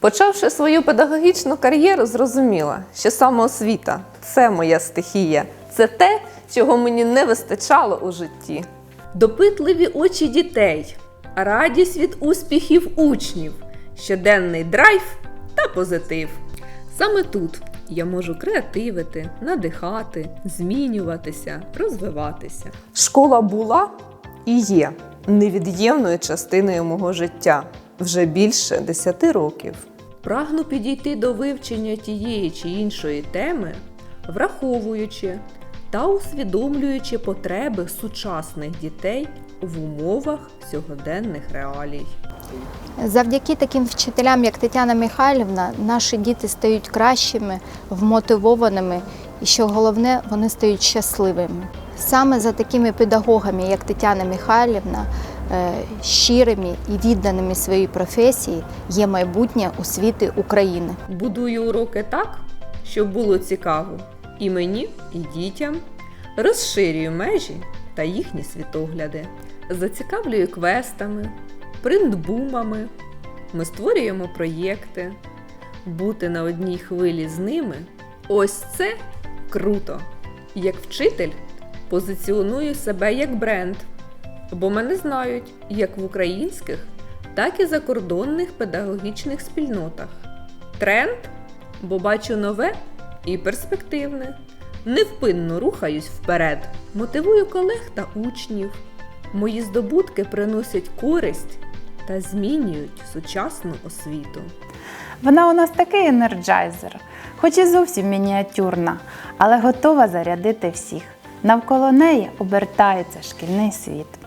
Почавши свою педагогічну кар'єру, зрозуміла, що самоосвіта це моя стихія, це те, чого мені не вистачало у житті. Допитливі очі дітей, радість від успіхів учнів, щоденний драйв та позитив. Саме тут я можу креативити, надихати, змінюватися, розвиватися. Школа була і є невід'ємною частиною мого життя вже більше 10 років. Прагну підійти до вивчення тієї чи іншої теми, враховуючи та усвідомлюючи потреби сучасних дітей в умовах сьогоденних реалій. Завдяки таким вчителям, як Тетяна Михайлівна, наші діти стають кращими, вмотивованими і що головне, вони стають щасливими. Саме за такими педагогами, як Тетяна Михайлівна, щирими і відданими своїй професії, є майбутнє освіти України. Будую уроки так, щоб було цікаво і мені, і дітям. Розширюю межі та їхні світогляди. Зацікавлюю квестами, принтбумами. Ми створюємо проєкти. Бути на одній хвилі з ними ось це круто. Як вчитель позиціоную себе як бренд, бо мене знають як в українських, так і закордонних педагогічних спільнотах. Тренд, бо бачу нове і перспективне. Невпинно рухаюсь вперед, мотивую колег та учнів. Мої здобутки приносять користь та змінюють сучасну освіту. Вона у нас такий енерджайзер, хоч і зовсім мініатюрна, але готова зарядити всіх. Навколо неї обертається шкільний світ.